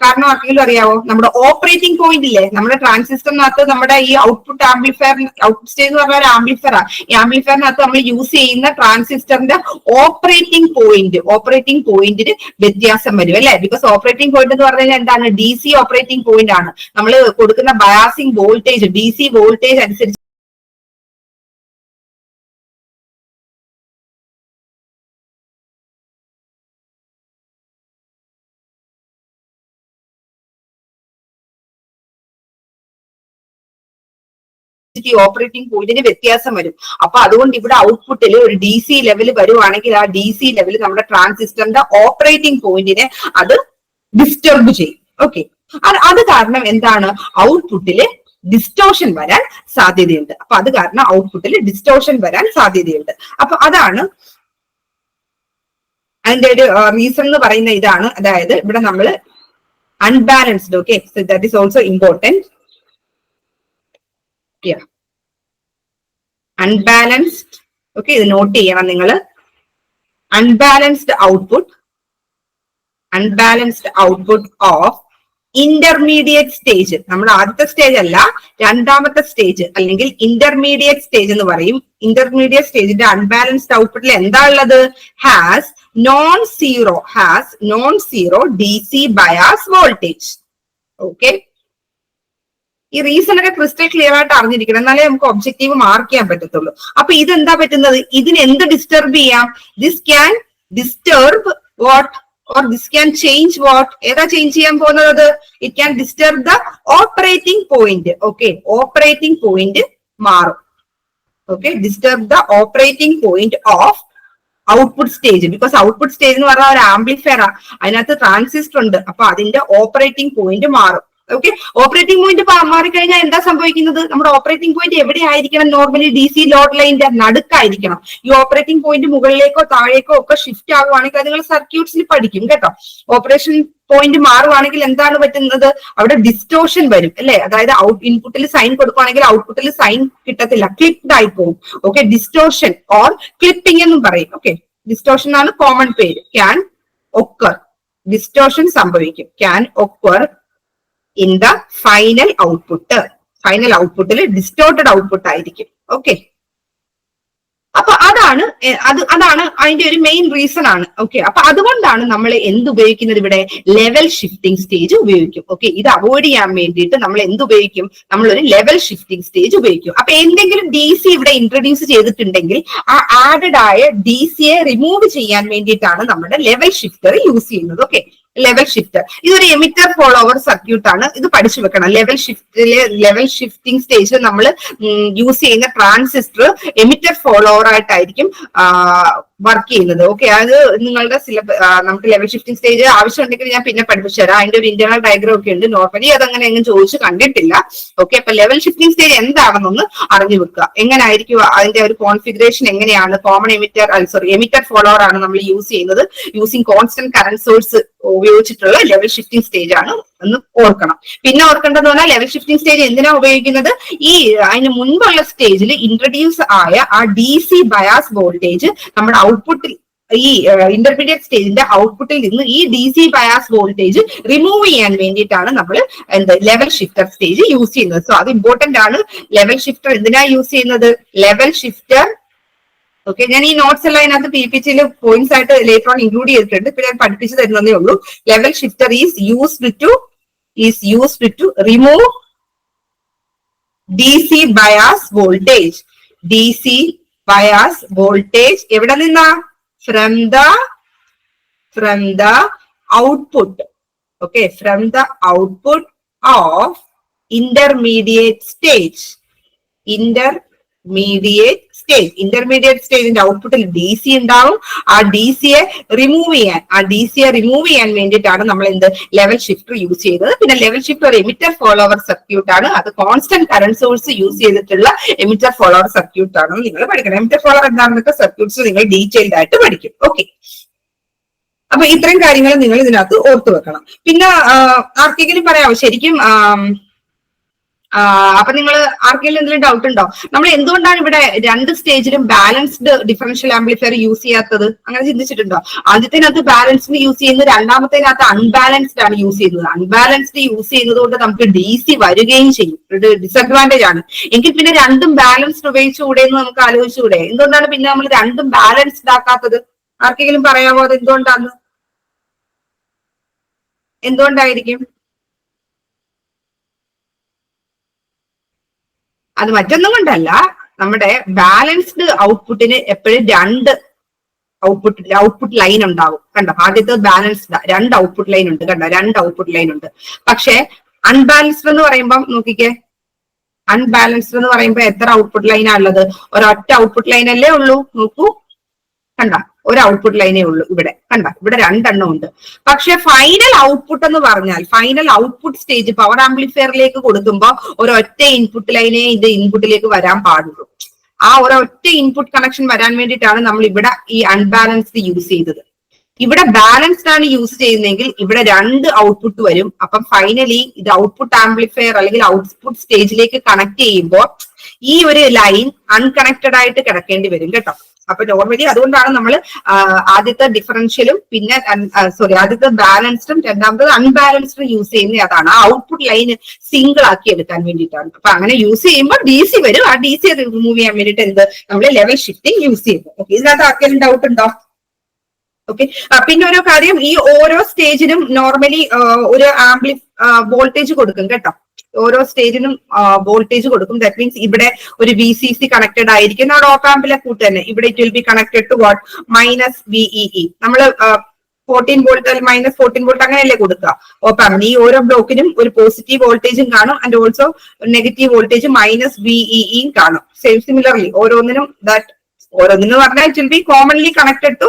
കാരണം ആർക്കെങ്കിലും അറിയാവോ? നമ്മുടെ ഓപ്പറേറ്റിംഗ് പോയിന്റ് ഇല്ലേ? നമ്മുടെ ട്രാൻസിസ്റ്ററിനകത്ത് നമ്മുടെ ഈ ഔട്ട്പുട്ട് ആംപ്ലിഫയർ ഔട്ട്പുട്ട് സ്റ്റേജ് എന്ന് പറഞ്ഞ ഒരു ആംപ്ലിഫയർ ഈ ആംപ്ലിഫയറിനകത്ത് നമ്മൾ യൂസ് ചെയ്യുന്ന ട്രാൻസിസ്റ്ററിന്റെ ഓപ്പറേറ്റിംഗ് പോയിന്റ് ഓപ്പറേറ്റിംഗ് പോയിന്റിന് വ്യത്യാസം വരും അല്ലെ? ബിക്കോസ് ഓപ്പറേറ്റിംഗ് പോയിന്റ് എന്ന് പറഞ്ഞു കഴിഞ്ഞാൽ എന്താണ്? ഡി സി ഓപ്പറേറ്റിംഗ് പോയിന്റ് ആണ്. നമ്മൾ കൊടുക്കുന്ന biasing voltage D C voltage അനുസരിച്ച് ഓപ്പറേറ്റിംഗ് പോയിന്റിന് വ്യത്യാസം വരും. അപ്പൊ അതുകൊണ്ട് ഇവിടെ ഔട്ട്പുട്ടിൽ ഒരു ഡി സി ലെവൽ വരുവാണെങ്കിൽ ആ ഡി സി ലെവൽ നമ്മുടെ ട്രാൻസിസ്റ്ററിന്റെ ഓപ്പറേറ്റിംഗ് പോയിന്റിനെ അത് ഡിസ്റ്റർബ് ചെയ്യും. ഓക്കെ അത് കാരണം എന്താണ്? ഔട്ട്പുട്ടിൽ ഡിസ്റ്റോഷൻ വരാൻ സാധ്യതയുണ്ട്. അപ്പൊ അത് കാരണം ഔട്ട്പുട്ടിൽ ഡിസ്റ്റോഷൻ വരാൻ സാധ്യതയുണ്ട്. അപ്പൊ അതാണ് അതിന്റെ ഒരു റീസൺ എന്ന് പറയുന്ന ഇതാണ്. അതായത് ഇവിടെ നമ്മൾ unbalanced okay that is also important yeah. Unbalanced okay ഇത് നോട്ട് ചെയ്യണം നിങ്ങൾ unbalanced output unbalanced output of intermediate stage നമ്മൾ ആദ്യത്തെ സ്റ്റേജ് അല്ല രണ്ടാമത്തെ സ്റ്റേജ് അല്ലെങ്കിൽ ഇന്റർമീഡിയറ്റ് സ്റ്റേജ് എന്ന് പറയും. ഇന്റർമീഡിയറ്റ് സ്റ്റേജിന്റെ അൺബാലൻസ്ഡ് ഔട്ട്പുട്ടിൽ എന്താ ഉള്ളത്? Has non zero has non zero D C bias voltage okay ഈ റീസൺ ഒക്കെ ക്രിസ്റ്റൽ ക്ലിയർ ആയിട്ട് അറിഞ്ഞിരിക്കണം. എന്നാലേ നമുക്ക് ഒബ്ജക്റ്റീവ് മാർക്ക് ചെയ്യാൻ പറ്റത്തുള്ളൂ. അപ്പൊ ഇതെന്താ പറ്റുന്നത്? ഇതിന് എന്ത് ഡിസ്റ്റർബ് ചെയ്യാം? This can disturb what or this can change what ഏതാ ചേഞ്ച് ചെയ്യാൻ പോകുന്നത്? It can disturb the operating point okay operating point മാറും. Okay disturb the operating point of output stage because output stage എന്ന് പറഞ്ഞാൽ ഒരു ആംപ്ലിഫയർ അതിനകത്ത് ട്രാൻസിസ്റ്റർ ഉണ്ട്. അപ്പൊ അതിന്റെ ഓപ്പറേറ്റിംഗ് പോയിന്റ് മാറും. ഓക്കെ ഓപ്പറേറ്റിംഗ് പോയിന്റ് മാറിക്കഴിഞ്ഞാൽ എന്താ സംഭവിക്കുന്നത്? നമ്മുടെ ഓപ്പറേറ്റിംഗ് പോയിന്റ് എവിടെ ആയിരിക്കണം? നോർമലി ഡി സി ലോഡ് ലൈനിന്റെ നടുക്കായിരിക്കണം. ഈ ഓപ്പറേറ്റിംഗ് പോയിന്റ് മുകളിലേക്കോ താഴേക്കോ ഒക്കെ ഷിഫ്റ്റ് ആകുവാണെങ്കിൽ അത് നിങ്ങൾ സർക്യൂട്ട്സിൽ പഠിക്കും കേട്ടോ. ഓപ്പറേഷൻ പോയിന്റ് മാറുവാണെങ്കിൽ എന്താണ് പറ്റുന്നത്? അവിടെ ഡിസ്റ്റോഷൻ വരും അല്ലെ? അതായത് ഔട്ട് ഇൻപുട്ടിൽ സൈൻ കൊടുക്കുവാണെങ്കിൽ ഔട്ട്പുട്ടിൽ സൈൻ കിട്ടത്തില്ല. ക്ലിപ്ഡ് ആയി പോകും. ഓക്കെ ഡിസ്റ്റോഷൻ ഓർ ക്ലിപ്പിംഗ് എന്നും പറയും. ഓക്കെ ഡിസ്റ്റോഷൻ ആണ് കോമൺ പേര്. ക്യാൻ ഒക്കർ ഡിസ്റ്റോഷൻ സംഭവിക്കും. Can occur in the final output final ഔട്ട്പുട്ടിൽ ഡിസ്റ്റോർട്ടഡ് ഔട്ട്പുട്ട് ആയിരിക്കും. ഓക്കെ അപ്പൊ അതാണ് അത് അതാണ് അതിന്റെ ഒരു മെയിൻ റീസൺ ആണ്. ഓക്കെ അപ്പൊ അതുകൊണ്ടാണ് നമ്മൾ എന്ത് ഉപയോഗിക്കുന്നത് ഇവിടെ? ലെവൽ ഷിഫ്റ്റിംഗ് സ്റ്റേജ് ഉപയോഗിക്കും. ഓക്കെ ഇത് അവോയ്ഡ് ചെയ്യാൻ വേണ്ടിയിട്ട് നമ്മൾ എന്ത് ഉപയോഗിക്കും? നമ്മൾ ഒരു ലെവൽ ഷിഫ്റ്റിംഗ് സ്റ്റേജ് ഉപയോഗിക്കും. അപ്പൊ എന്തെങ്കിലും ഡി സി ഇവിടെ ഇൻട്രൊഡ്യൂസ് ചെയ്തിട്ടുണ്ടെങ്കിൽ ആ ആഡഡ് ആയ ഡി സിയെ റിമൂവ് ചെയ്യാൻ വേണ്ടിയിട്ടാണ് നമ്മുടെ ലെവൽ ഷിഫ്റ്റർ യൂസ് ചെയ്യുന്നത്. ഓക്കെ ലെവൽ ഷിഫ്റ്റർ ഇതൊരു എമിറ്റർ ഫോളോവർ സർക്യൂട്ട് ആണ്. ഇത് പഠിച്ചു വെക്കണം. ലെവൽ ഷിഫ്റ്റിലെ ലെവൽ ഷിഫ്റ്റിംഗ് സ്റ്റേജിൽ നമ്മൾ യൂസ് ചെയ്യുന്ന ട്രാൻസിസ്റ്റർ എമിറ്റർ ഫോളോവർ ആയിട്ടായിരിക്കും വർക്ക് ചെയ്യുന്നത്. ഓക്കെ അത് നിങ്ങളുടെ സിലബസ് നമുക്ക് ലെവൽ ഷിഫ്റ്റിംഗ് സ്റ്റേജ് ആവശ്യമുണ്ടെങ്കിൽ ഞാൻ പിന്നെ പഠിപ്പിച്ചു തരാം. അതിന്റെ ഒരു ഇന്റേണൽ ഡയഗ്രം ഒക്കെ ഉണ്ട് നോർമലി അത് അങ്ങനെ എങ്ങും ചോദിച്ചു കണ്ടിട്ടില്ല. ഓക്കെ അപ്പൊ ലെവൽ ഷിഫ്റ്റിംഗ് സ്റ്റേജ് എന്താണെന്നൊന്ന് അറിഞ്ഞു വെക്കുക. എങ്ങനെയായിരിക്കും അതിന്റെ ഒരു കോൺഫിഗറേഷൻ എങ്ങനെയാണ്? Common emitter sorry emitter follower ആണ് നമ്മൾ യൂസ് ചെയ്യുന്നത്. യൂസിങ് കോൺസ്റ്റന്റ് കറന്റ് സോഴ്സ് ഉപയോഗിച്ചിട്ടുള്ള ലെവൽ ഷിഫ്റ്റിംഗ് സ്റ്റേജ് ആണ് എന്ന് ഓർക്കണം. പിന്നെ ഓർക്കേണ്ടതെന്ന് പറഞ്ഞാൽ ലെവൽ ഷിഫ്റ്റിംഗ് സ്റ്റേജ് എന്തിനാ ഉപയോഗിക്കുന്നത്? ഈ അതിന് മുൻപുള്ള സ്റ്റേജിൽ ഇൻട്രൊഡ്യൂസ് ആയ ആ ഡി സി ബയാസ് വോൾട്ടേജ് നമ്മുടെ ഔട്ട്പുട്ടിൽ ഈ ഇന്റർമീഡിയറ്റ് സ്റ്റേജിന്റെ ഔട്ട്പുട്ടിൽ നിന്ന് ഈ D C bias voltage remove ചെയ്യാൻ വേണ്ടിയിട്ടാണ് നമ്മൾ എന്ത് ലെവൽ ഷിഫ്റ്റർ സ്റ്റേജ് യൂസ് ചെയ്യുന്നത്. സോ അത് ഇമ്പോർട്ടന്റ് ആണ്. ലെവൽ ഷിഫ്റ്റർ എന്തിനാ യൂസ് ചെയ്യുന്നത്? ലെവൽ ഷിഫ്റ്റർ ഓക്കെ ഞാൻ ഈ നോട്ട്സ് എല്ലാം അതിനകത്ത് പി പി ചിയിൽ പോയിന്റ്സ് ആയിട്ട് ലേറ്റർ ഓൺ ഇൻക്ലൂഡ് ചെയ്തിട്ടുണ്ട്. ഇപ്പൊ ഞാൻ പഠിപ്പിച്ചു തരുന്നതേ ഉള്ളൂ. Level shifter is used to is used to remove D C bias voltage D C bias voltage എവിടെ നിന്നാ? From the from the output okay from the output of intermediate stage intermediate stage intermediate സ്റ്റേജിന്റെ ഔട്ട്പുട്ടിൽ ഡി സി ഉണ്ടാവും. ആ ഡി സിയെ റിമൂവ് ചെയ്യാൻ ആ ഡി സിയെ റിമൂവ് ചെയ്യാൻ വേണ്ടിയിട്ടാണ് നമ്മൾ എന്ത്? ലെവൽ ഷിഫ്റ്റർ യൂസ് ചെയ്തത്. പിന്നെ ലെവൽ ഷിഫ്റ്റ് ഒരു എമിറ്റർ ഫോളോവർ സർക്യൂട്ട് ആണ്. അത് കോൺസ്റ്റന്റ് കറന്റ് സോഴ്സ് യൂസ് ചെയ്തിട്ടുള്ള എമിറ്റർ ഫോളോവർ സർക്യൂട്ട് ആണ് നിങ്ങൾ പഠിക്കണം. എമിറ്റർ ഫോളോവർ എന്താണെന്നൊക്കെ സർക്യൂട്ട്സ് നിങ്ങൾ ഡീറ്റെയിൽഡ് ആയിട്ട് പഠിക്കും. ഓക്കെ അപ്പൊ ഇത്രയും കാര്യങ്ങൾ നിങ്ങൾ ഇതിനകത്ത് ഓർത്തു വെക്കണം. പിന്നെ ആർക്കെങ്കിലും പറയാമോ? ശരിക്കും അപ്പൊ നിങ്ങൾ ആർക്കെങ്കിലും എന്തെങ്കിലും ഡൗട്ട് ഉണ്ടോ? നമ്മൾ എന്തുകൊണ്ടാണ് ഇവിടെ രണ്ട് സ്റ്റേജിലും ബാലൻസ്ഡ് ഡിഫറൻഷ്യൽ ആംപ്ലിഫയർ യൂസ് ചെയ്യാത്തത്? അങ്ങനെ ചിന്തിച്ചിട്ടുണ്ടോ? ആദ്യത്തിനകത്ത് ബാലൻസ്ഡ് യൂസ് ചെയ്യുന്നത് രണ്ടാമത്തേനകത്ത് അൺബാലൻസ്ഡ് ആണ് യൂസ് ചെയ്യുന്നത്. അൺബാലൻസ്ഡ് യൂസ് ചെയ്യുന്നത് കൊണ്ട് നമുക്ക് ഡി സി വരികയും ചെയ്യും. ഒരു ഡിസഡ്വാന്റേജ് ആണ്. എങ്കിൽ പിന്നെ രണ്ടും ബാലൻസ്ഡ് ഉപയോഗിച്ചുകൂടെ എന്ന് നമുക്ക് ആലോചിച്ചുകൂടെ? എന്തുകൊണ്ടാണ് പിന്നെ നമ്മൾ രണ്ടും ബാലൻസ്ഡ് ആക്കാത്തത്? ആർക്കെങ്കിലും പറയാമോ അത് എന്തുകൊണ്ടാണ് എന്തുകൊണ്ടായിരിക്കും? അത് മറ്റൊന്നും കൊണ്ടല്ല. നമ്മുടെ ബാലൻസ്ഡ് ഔട്ട്പുട്ടിന് എപ്പോഴും രണ്ട് ഔട്ട്പുട്ട് ഔട്ട്പുട്ട് ലൈൻ ഉണ്ടാവും. കണ്ടോ? ആദ്യത്തെ ബാലൻസ്ഡ് രണ്ട് ഔട്ട്പുട്ട് ലൈൻ ഉണ്ട് കണ്ടോ? രണ്ട് ഔട്ട്പുട്ട് ലൈൻ ഉണ്ട്. പക്ഷെ അൺബാലൻസ്ഡ് എന്ന് പറയുമ്പോൾ നോക്കിക്കേ. അൺബാലൻസ്ഡ് എന്ന് പറയുമ്പോൾ എത്ര ഔട്ട്പുട്ട് ലൈനാ ഉള്ളത്? ഒരൊറ്റ ഔട്ട്പുട്ട് ലൈൻ അല്ലേ ഉള്ളൂ? നോക്കൂ. കണ്ട? ഒരു ഔട്ട്പുട്ട് ലൈനേ ഉള്ളൂ ഇവിടെ. കണ്ട? ഇവിടെ രണ്ടെണ്ണം ഉണ്ട്. പക്ഷെ ഫൈനൽ ഔട്ട്പുട്ട് എന്ന് പറഞ്ഞാൽ ഫൈനൽ ഔട്ട്പുട്ട് സ്റ്റേജ് പവർ ആംപ്ലിഫയറിലേക്ക് കൊടുക്കുമ്പോൾ ഒരൊറ്റ ഇൻപുട്ട് ലൈനേ ഇത് ഇൻപുട്ടിലേക്ക് വരാൻ പാടുള്ളൂ. ആ ഒരൊറ്റ ഇൻപുട്ട് കണക്ഷൻ വരാൻ വേണ്ടിയിട്ടാണ് നമ്മൾ ഇവിടെ ഈ അൺബാലൻസ്ഡ് യൂസ് ചെയ്തത്. ഇവിടെ ബാലൻസ്ഡ് ആണ് യൂസ് ചെയ്യുന്നതെങ്കിൽ ഇവിടെ രണ്ട് ഔട്ട്പുട്ട് വരും. അപ്പം ഫൈനലി ഇത് ഔട്ട്പുട്ട് ആംപ്ലിഫയർ അല്ലെങ്കിൽ ഔട്ട്പുട്ട് സ്റ്റേജിലേക്ക് കണക്ട് ചെയ്യുമ്പോൾ ഈ ഒരു ലൈൻ അൺകണക്റ്റഡ് ആയിട്ട് കിടക്കേണ്ടി വരും കേട്ടോ. അപ്പൊ നോർമലി അതുകൊണ്ടാണ് നമ്മൾ ആദ്യത്തെ ഡിഫറൻഷ്യലും പിന്നെ സോറി ആദ്യത്തെ ബാലൻസ്ഡും രണ്ടാമത്തത് അൺബാലൻസ്ഡും യൂസ് ചെയ്യുന്നത് അതാണ്. ആ ഔട്ട്പുട്ട് ലൈൻ സിംഗിൾ ആക്കി എടുക്കാൻ വേണ്ടിയിട്ടാണ്. അപ്പൊ അങ്ങനെ യൂസ് ചെയ്യുമ്പോൾ ഡി സി വരും. ആ ഡി സി റിമൂവ് ചെയ്യാൻ വേണ്ടിയിട്ട് എന്ത്? നമ്മൾ ലെവൽ ഷിഫ്റ്റിംഗ് യൂസ് ചെയ്യുന്നു. ഓക്കെ ഇതിനകത്ത് ആർക്കെങ്കിലും ഡൗട്ട് ഉണ്ടോ? ഓക്കെ പിന്നെ ഒരു കാര്യം ഈ ഓരോ സ്റ്റേജിനും നോർമലി ഒരു ആംപ്ലി വോൾട്ടേജ് കൊടുക്കും കേട്ടോ. ഓരോ സ്റ്റേജിനും വോൾട്ടേജ് കൊടുക്കും. ദാറ്റ് മീൻസ് ഇവിടെ ഒരു വി സി സി കണക്റ്റഡ് ആയിരിക്കും. നമ്മുടെ ഓപ്പാമ്പിലെ കൂട്ട് തന്നെ. ഇവിടെ it will be connected to what minus VEE നമ്മൾ ഫോർട്ടീൻ വോൾട്ട് അല്ലെങ്കിൽ മൈനസ് ഫോർട്ടീൻ വോൾട്ട് അങ്ങനെയല്ലേ കൊടുക്കുക. ഓപ്പാമ്പിന് ഈ ഓരോ ബ്ലോക്കിനും ഒരു പോസിറ്റീവ് വോൾട്ടേജും കാണും and also negative voltage minus വിഇഇയും കാണും. സെയിം സിമിലർലി ഓരോന്നിനും ദാറ്റ് ഓരോന്നിനും പറഞ്ഞാൽ it be commonly connected to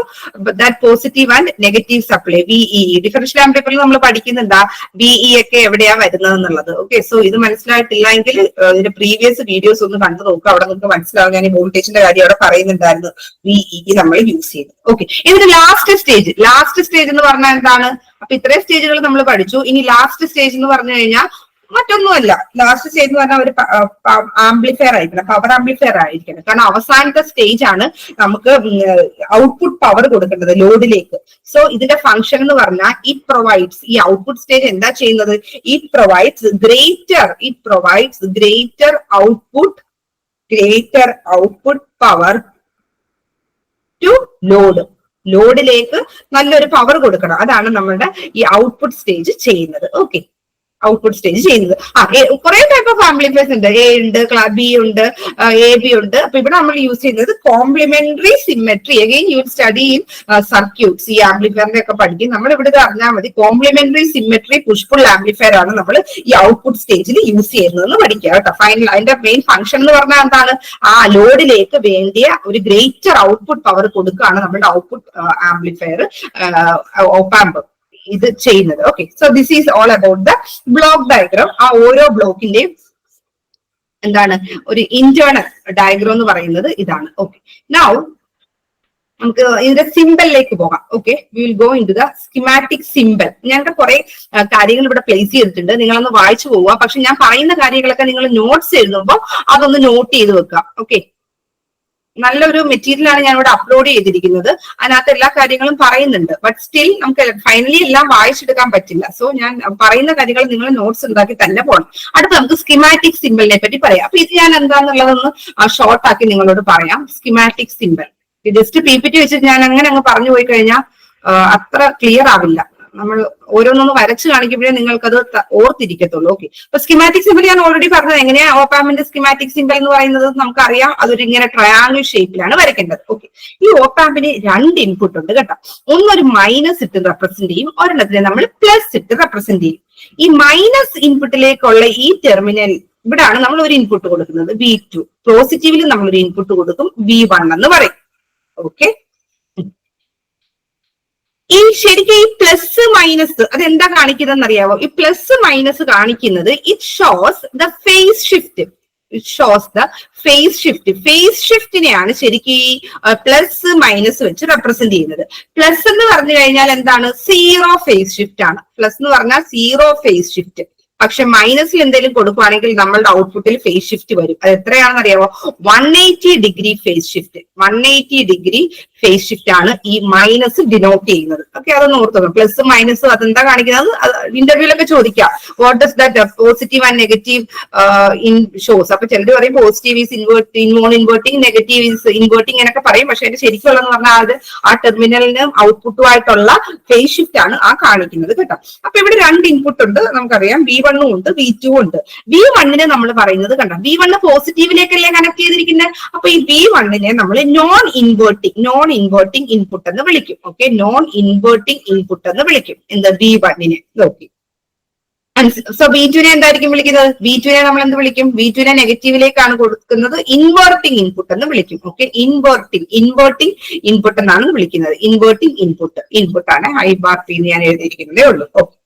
that positive and negative supply VE differential ആംപ്ലിഫയറിൽ നമ്മൾ പഠിക്കുന്നുണ്ടാ ബിഇ ഒക്കെ എവിടെയാ വരുന്നത് എന്നുള്ളത്. ഓക്കെ സോ ഇത് മനസ്സിലായിട്ടില്ല എങ്കിൽ ഇതിന്റെ പ്രീവിയസ് വീഡിയോസ് ഒന്ന് കണ്ടു നോക്കുക. അവിടെ നിങ്ങൾക്ക് മനസ്സിലാവും. ഞാൻ ഈ വോൾട്ടേജിന്റെ കാര്യം അവിടെ പറയുന്നുണ്ടായിരുന്നു. ബിഇ നമ്മൾ യൂസ് ചെയ്ത്. ഓക്കെ എന്നിട്ട് ലാസ്റ്റ് സ്റ്റേജ് ലാസ്റ്റ് സ്റ്റേജ് എന്ന് പറഞ്ഞാൽ എന്താണ്? അപ്പൊ ഇത്രയും സ്റ്റേജുകൾ നമ്മൾ പഠിച്ചു. ഇനി ലാസ്റ്റ് സ്റ്റേജ് എന്ന് പറഞ്ഞു കഴിഞ്ഞാൽ മറ്റൊന്നുമല്ല. ലാസ്റ്റ് സ്റ്റേജ് എന്ന് പറഞ്ഞാൽ ഒരു ആംപ്ലിഫയർ ആയിരിക്കണം പവർ ആംപ്ലിഫയർ ആയിരിക്കണം. കാരണം അവസാനത്തെ സ്റ്റേജ് ആണ് നമുക്ക് ഔട്ട്പുട്ട് പവർ കൊടുക്കേണ്ടത് ലോഡിലേക്ക്. സോ ഇതിന്റെ ഫംഗ്ഷൻ എന്ന് പറഞ്ഞാൽ ഇറ്റ് പ്രൊവൈഡ്സ് ഈ ഔട്ട്പുട്ട് സ്റ്റേജ് എന്താ ചെയ്യുന്നത്? It provides greater it provides greater output greater output power to load ലോഡിലേക്ക് നല്ലൊരു പവർ കൊടുക്കണം. അതാണ് നമ്മളുടെ ഈ ഔട്ട്പുട്ട് സ്റ്റേജ് ചെയ്യുന്നത്. ഓക്കെ ഔട്ട്പുട്ട് സ്റ്റേജ് ചെയ്യുന്നത്. ആ കുറെ ടൈപ്പ് ഓഫ് ആംപ്ലിഫയർസ് ഉണ്ട്. എ ഉണ്ട് ബി ഉണ്ട് എ ബി ഉണ്ട്. അപ്പൊ ഇവിടെ നമ്മൾ യൂസ് ചെയ്യുന്നത് complementary symmetry again you study in circuits ഈ ആംപ്ലിഫയറിന്റെ ഒക്കെ പഠിക്കും. നമ്മൾ ഇവിടെ അറിഞ്ഞാൽ മതി. കോംപ്ലിമെന്ററി സിമെട്രി പുഷ്പുൾ ആംപ്ലിഫയർ ആണ് നമ്മൾ ഈ ഔട്ട്പുട്ട് സ്റ്റേജിൽ യൂസ് ചെയ്യുന്നതെന്ന് പഠിക്കുക കേട്ടോ. ഫൈനൽ അതിന്റെ മെയിൻ ഫംഗ്ഷൻ എന്ന് പറഞ്ഞാൽ എന്താണ്? ആ ലോഡിലേക്ക് വേണ്ടിയ ഒരു ഗ്രേറ്റർ ഔട്ട്പുട്ട് പവർ കൊടുക്കുകയാണ് നമ്മുടെ ഔട്ട്പുട്ട് ആംപ്ലിഫയർ ഓപ്പാമ്പ് ഇത് ചെയ്യുന്നത്. Okay so this is all about the block diagram ആ ഓരോ ബ്ലോക്കിന്റെയും എന്താണ്? ഒരു ഇന്റേണൽ ഡയഗ്രാം എന്ന് പറയുന്നത് ഇതാണ്. ഓക്കെ നൗ നമുക്ക് ഇതിന്റെ സിമ്പിളിലേക്ക് പോകാം. Okay will go into the schematic simple ഞങ്ങളുടെ കുറെ കാര്യങ്ങൾ ഇവിടെ പ്ലേസ് ചെയ്തിട്ടുണ്ട്. നിങ്ങളൊന്ന് വായിച്ചു പോവുക. പക്ഷെ ഞാൻ പറയുന്ന കാര്യങ്ങളൊക്കെ നിങ്ങൾ നോട്ട്സ് എഴുതുമ്പോൾ അതൊന്ന് നോട്ട് ചെയ്ത് വെക്കുക. ഓക്കെ നല്ലൊരു മെറ്റീരിയലാണ് ഞാൻ ഇവിടെ അപ്ലോഡ് ചെയ്തിരിക്കുന്നത്. അതിനകത്ത് എല്ലാ കാര്യങ്ങളും പറയുന്നുണ്ട്. ബട്ട് സ്റ്റിൽ നമുക്ക് ഫൈനലി എല്ലാം വായിച്ചെടുക്കാൻ പറ്റില്ല. സോ ഞാൻ പറയുന്ന കാര്യങ്ങൾ നിങ്ങൾ നോട്ട്സ് ഉണ്ടാക്കി തന്നെ പോകണം അടുത്ത നമുക്ക് സ്കിമാറ്റിക് സിമ്പിളിനെ പറ്റി പറയാം. അപ്പൊ ഇത് ഞാൻ എന്താന്നുള്ളതൊന്ന് ഷോർട്ട് ആക്കി നിങ്ങളോട് പറയാം. Schematic simple just P P T വെച്ചിട്ട് ഞാൻ അങ്ങനെ അങ്ങ് പറഞ്ഞു പോയി കഴിഞ്ഞാൽ അത്ര ക്ലിയർ ആവില്ല. നമ്മൾ ഓരോന്നൊന്ന് വരച്ച് കാണിക്കുമ്പോഴേ നിങ്ങൾക്കത് ഓർത്തിരിക്കത്തുള്ളൂ. ഓക്കെ അപ്പൊ സ്കിമാറ്റിക് സിമ്പിൾ ഞാൻ ഓൾറെഡി പറഞ്ഞത് എങ്ങനെയാ ഓപ്പാമിന്റെ സ്കിമാറ്റിക് സിമ്പിൾ എന്ന് പറയുന്നത് നമുക്കറിയാം. അതൊരു ഇങ്ങനെ ട്രയാങ്കിൾ ഷേപ്പിലാണ് വരയ്ക്കേണ്ടത്. ഓക്കെ ഈ ഓപ്പാമ്പിന് രണ്ട് ഇൻപുട്ട് ഉണ്ട് കേട്ടോ. ഒന്നൊരു മൈനസ് ഇട്ട് റെപ്രസെന്റ് ചെയ്യും ഒരെണ്ണത്തിനെ നമ്മൾ പ്ലസ് ഇട്ട് റെപ്രസെന്റ് ചെയ്യും. ഈ മൈനസ് ഇൻപുട്ടിലേക്കുള്ള ഈ ടെർമിനൽ ഇവിടാണ് നമ്മൾ ഒരു ഇൻപുട്ട് കൊടുക്കുന്നത്. വി ടു പോസിറ്റീവിൽ നമ്മൾ ഒരു ഇൻപുട്ട് കൊടുക്കും. വി വൺ എന്ന് പറയും. ഓക്കെ ഈ ശരിക്കും ഈ പ്ലസ് മൈനസ് അതെന്താ കാണിക്കുന്നത് അറിയാവോ ഈ പ്ലസ് മൈനസ് കാണിക്കുന്നത് it shows the phase shift it shows the phase shift phase ഷിഫ്റ്റിനെയാണ് ശരിക്കും ഈ പ്ലസ് മൈനസ് വെച്ച് റെപ്രസെന്റ് ചെയ്യുന്നത്. പ്ലസ് എന്ന് പറഞ്ഞു കഴിഞ്ഞാൽ എന്താണ്? സീറോ ഫേസ് ഷിഫ്റ്റ് ആണ്. പ്ലസ് എന്ന് പറഞ്ഞാൽ സീറോ ഫേസ് ഷിഫ്റ്റ് പക്ഷെ മൈനസിൽ എന്തെങ്കിലും കൊടുക്കുകയാണെങ്കിൽ നമ്മളുടെ ഔട്ട്പുട്ടിൽ ഫേസ് ഷിഫ്റ്റ് വരും. അത് എത്രയാണെന്ന് അറിയാമോ one eighty degree phase shift one eighty degree phase shift ആണ് ഈ മൈനസ് ഡിനോട്ട് ചെയ്യുന്നത്. ഓക്കെ അതൊന്ന് ഓർത്തത് പ്ലസ് മൈനസ് അതെന്താ കാണിക്കുന്നത്? ഇന്റർവ്യൂലൊക്കെ ചോദിക്കാം. What does that positive and negative in shows അപ്പൊ ചിലർ പറയും positive is invert non inverting negative is inverting എന്നൊക്കെ പറയും. പക്ഷെ അതിന്റെ ശരിക്കുള്ളതെന്ന് പറഞ്ഞാൽ അത് ആ ടെർമിനലിന് ഔട്ട്പുട്ടുമായിട്ടുള്ള ഫേസ് ഷിഫ്റ്റ് ആണ് ആ കാണിക്കുന്നത് കേട്ടോ. അപ്പൊ ഇവിടെ രണ്ട് ഇൻപുട്ട് ഉണ്ട്. നമുക്കറിയാം. വി വണ്ണും ഉണ്ട് വി ടു ഉണ്ട്. വി വണ്ണിനെ നമ്മൾ പറയുന്നത് കണ്ടോ? വി വണ്ണ് പോസിറ്റീവിലേക്കല്ലേ കണക്ട് ചെയ്തിരിക്കുന്നത് അപ്പൊ ഈ വി വണ്ണിനെ നമ്മൾ non inverting non inverting input എന്ന് വിളിക്കും. ഓക്കെ നോൺ ഇൻവേർട്ടിംഗ് ഇൻപുട്ട് എന്ന് വിളിക്കും. എന്ത് വി വണ്ണിനെ നോക്കി. സോ വി ടുനെ എന്തായിരിക്കും വിളിക്കുന്നത്? വി ടുനെ നമ്മൾ എന്ത് വിളിക്കും? വി ടുനെ നെഗറ്റീവിലേക്കാണ് കൊടുക്കുന്നത് ഇൻവേർട്ടിംഗ് ഇൻപുട്ട് എന്ന് വിളിക്കും. ഓക്കെ ഇൻവേർട്ടിംഗ് ഇൻവേർട്ടിംഗ് ഇൻപുട്ട് എന്നാണ് വിളിക്കുന്നത്. ഇൻവേർട്ടിംഗ് ഇൻപുട്ട് ഇൻപുട്ടാണ് ഐ ബാർ ടി ഞാൻ എഴുതിയിരിക്കുന്നതേ ഉള്ളൂ. ഓക്കെ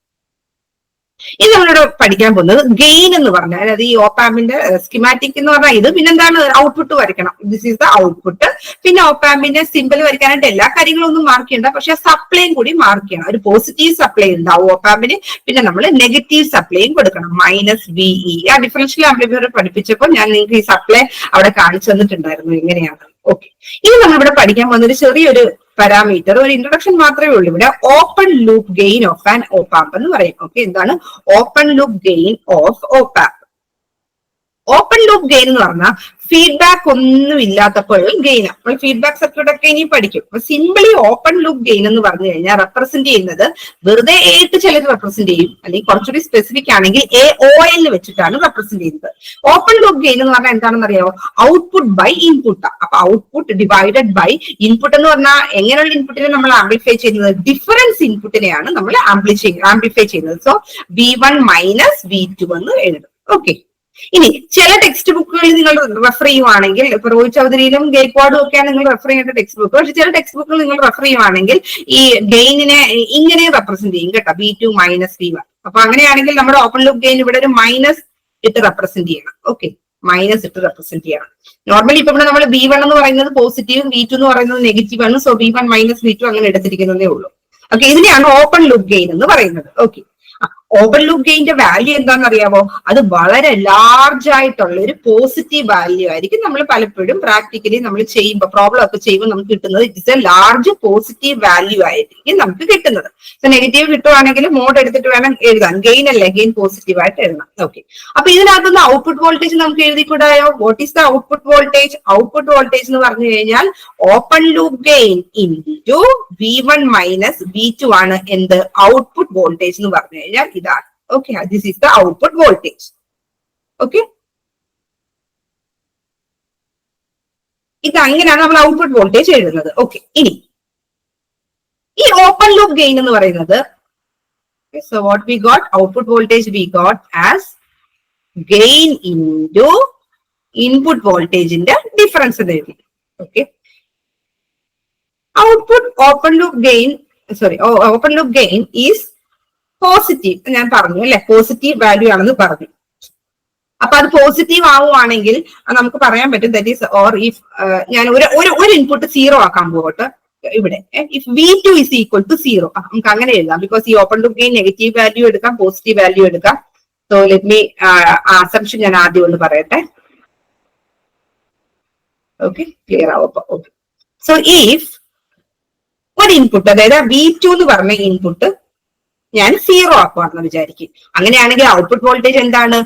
ഇത് നമ്മളിവിടെ പഠിക്കാൻ പോകുന്നത് ഗെയിൻ എന്ന് പറഞ്ഞാൽ അതായത് ഈ ഓപ്പാമ്പിന്റെ സ്കിമാറ്റിക് എന്ന് പറഞ്ഞാൽ ഇത് പിന്നെന്താണ്? ഔട്ട്പുട്ട് വരയ്ക്കണം. ദിസ് ഈസ് ദ ഔട്ട്പുട്ട് പിന്നെ ഓപ്പാമ്പിന്റെ സിമ്പിൾ വരയ്ക്കാനായിട്ട് എല്ലാ കാര്യങ്ങളും ഒന്നും മാർക്ക് ചെയ്യണ്ട. പക്ഷെ സപ്ലൈയും കൂടി മാർക്ക് ചെയ്യണം. ഒരു പോസിറ്റീവ് സപ്ലൈ ഉണ്ടാവും ഓപ്പാമ്പിന് പിന്നെ നമ്മൾ നെഗറ്റീവ് സപ്ലൈയും കൊടുക്കണം. മൈനസ് വിഇ ആ ഡിഫറൻഷ്യൽ ആംപ്ലിഫയർ പഠിപ്പിച്ചപ്പോൾ ഞാൻ നിങ്ങൾക്ക് ഈ സപ്ലൈ അവിടെ കാണിച്ചു തന്നിട്ടുണ്ടായിരുന്നു. എങ്ങനെയാണ് ഓക്കെ ഇനി നമ്മളിവിടെ പഠിക്കാൻ പോകുന്ന ഒരു ചെറിയൊരു പാരാമീറ്റർ ഒരു ഇൻട്രൊഡക്ഷൻ മാത്രമേ ഉള്ളൂ. ഇവിടെ open loop gain of an op amp എന്ന് പറയും. ഓക്കെ എന്താണ്? Open loop gain of op amp open loop gain എന്ന് പറഞ്ഞാൽ ഫീഡ്ബാക്ക് ഒന്നും ഇല്ലാത്തപ്പോഴും ഗെയിൻ നമ്മൾ ഫീഡ്ബാക്ക് സർക്യൂട്ട് ഒക്കെ ഇനി പഠിക്കും. അപ്പൊ സിമ്പിളി ഓപ്പൺ ലൂപ്പ് ഗെയിൻ എന്ന് പറഞ്ഞു കഴിഞ്ഞാൽ റെപ്രസെന്റ് ചെയ്യുന്നത് വെറുതെ എ ഇട്ട് ചിലർ റെപ്രസെന്റ് ചെയ്യും. അല്ലെങ്കിൽ കുറച്ചുകൂടി സ്പെസിഫിക് ആണെങ്കിൽ എ ഒ എൽ വെച്ചിട്ടാണ് റെപ്രസെന്റ് ചെയ്യുന്നത്. ഓപ്പൺ ലൂപ്പ് ഗെയിൻ എന്ന് പറഞ്ഞാൽ എന്താണെന്ന് അറിയാമോ ഔട്ട്പുട്ട് ബൈ ഇൻപുട്ട് അപ്പൊ ഔട്ട്പുട്ട് ഡിവൈഡഡ് ബൈ ഇൻപുട്ട് എന്ന് പറഞ്ഞാൽ എങ്ങനെയുള്ള ഇൻപുട്ടിനെ നമ്മൾ ആംപ്ലിഫൈ ചെയ്യുന്നത്? ഡിഫറൻസ് ഇൻപുട്ടിനെയാണ് നമ്മൾ ആംപ്ലി ആംപ്ലിഫൈ ചെയ്യുന്നത്. So V one minus V two എന്ന് എഴുതും. ഓക്കെ ഇനി ചില ടെക്സ്റ്റ് ബുക്കുകളിൽ നിങ്ങൾ റെഫർ ചെയ്യുവാണെങ്കിൽ ഇപ്പൊ റോഹിത് ചൗധരിയിലും ഗേക്വാഡും ഒക്കെയാണ് നിങ്ങൾ റെഫർ ചെയ്യേണ്ട ടെക്സ്റ്റ് ബുക്ക് പക്ഷെ ചില ടെക്സ്റ്റ് ബുക്കുകൾ നിങ്ങൾ റെഫർ ചെയ്യുവാണെങ്കിൽ ഈ ഗെയിനിനെ ഇങ്ങനെ റെപ്രസെന്റ് ചെയ്യും കേട്ടോ. B two minus B one അപ്പൊ അങ്ങനെയാണെങ്കിൽ നമ്മുടെ ഓപ്പൺ ലുക്ക് ഗെയിൻ ഇവിടെ ഒരു മൈനസ് ഇട്ട് റെപ്രസെന്റ് ചെയ്യണം. ഓക്കെ മൈനസ് ഇട്ട് റെപ്രസെന്റ് ചെയ്യണം. നോർമലി ഇപ്പൊ ഇവിടെ നമ്മൾ ബി വൺ എന്ന് പറയുന്നത് പോസിറ്റീവും ബി ടു എന്ന് പറയുന്നത് നെഗറ്റീവ് ആണ്. So B one minus B two അങ്ങനെ എടുത്തിരിക്കുന്നതേ ഉള്ളൂ. ഓക്കെ ഇതിനെയാണ് ഓപ്പൺ ലുക്ക് ഗെയിൻ എന്ന് പറയുന്നത്. ഓക്കെ ലൂപ്പ് ഗെയിന്റെ വാല്യൂ എന്താണെന്ന് അറിയാമോ അത് വളരെ ലാർജ് ആയിട്ടുള്ള ഒരു പോസിറ്റീവ് വാല്യൂ ആയിരിക്കും നമ്മൾ പലപ്പോഴും പ്രാക്ടിക്കലി നമ്മൾ ചെയ്യുമ്പോൾ പ്രോബ്ലം ഒക്കെ ചെയ്യുമ്പോൾ നമുക്ക് കിട്ടുന്നത്. It's a large positive value ആയിരിക്കും നമുക്ക് കിട്ടുന്നത്. നെഗറ്റീവ് കിട്ടുവാണെങ്കിൽ മോഡ് എടുത്തിട്ട് വേണം എഴുതാൻ. ഗെയിൻ അല്ലേ? ഗെയിൻ പോസിറ്റീവ് ആയിട്ട് എഴുതാം ഓക്കെ അപ്പൊ ഇതിനകത്തുനിന്ന് ഔട്ട്പുട്ട് വോൾട്ടേജ് നമുക്ക് എഴുതിക്കൂടായോ? What is the output voltage output voltage എന്ന് പറഞ്ഞു കഴിഞ്ഞാൽ open loop gain into V one minus V two ആണ് എന്ത്? ഔട്ട്പുട്ട് വോൾട്ടേജ് എന്ന് പറഞ്ഞു കഴിഞ്ഞാൽ ഇതാണ് okay this is the output voltage okay ഇത് അങ്ങനെയാണ് നമ്മൾ ഔട്ട്പുട്ട് വോൾട്ടേജ് എഴുതുന്നത്. ഓക്കെ ഇനി. ഈ ഓപ്പൺ ലൂപ്പ് ഗെയിൻ എന്ന് പറയുന്നത് so what we got output voltage we got as gain into input വോൾട്ടേജിന്റെ ഡിഫറൻസ് എന്ന് എഴുതി. Okay output open loop gain sorry open loop gain is positive ഞാൻ പറഞ്ഞു അല്ലെ? പോസിറ്റീവ് വാല്യൂ ആണെന്ന് പറഞ്ഞു. അപ്പൊ അത് പോസിറ്റീവ് ആവുകയാണെങ്കിൽ നമുക്ക് പറയാൻ പറ്റും ദറ്റ് ഈസ് ഓർ ഇഫ് ഞാൻ ഒരു ഒരു ഇൻപുട്ട് സീറോ ആക്കാൻ പോകട്ടെ ഇവിടെ. If V two is equal to zero നമുക്ക് അങ്ങനെ എഴുതാം ബിക്കോസ് ഈ ഓപ്പൺ ഗെയിൻ നെഗറ്റീവ് വാല്യൂ എടുക്കാം പോസിറ്റീവ് വാല്യൂ എടുക്കാം. സോ ലെറ്റ് മീ അസംഷൻ ഞാൻ ആദ്യം ഒന്ന് പറയട്ടെ. ഓക്കെ ക്ലിയർ ആവും ഓക്കെ സോ ഇഫ് ഒരു ഇൻപുട്ട് അതായത് വി ടു എന്ന് പറഞ്ഞ ഇൻപുട്ട് ഞാൻ സീറോ ആക്കുവാണെന്ന് വിചാരിക്കും. അങ്ങനെയാണെങ്കിൽ ഔട്ട്പുട്ട് വോൾട്ടേജ് എന്താണ്?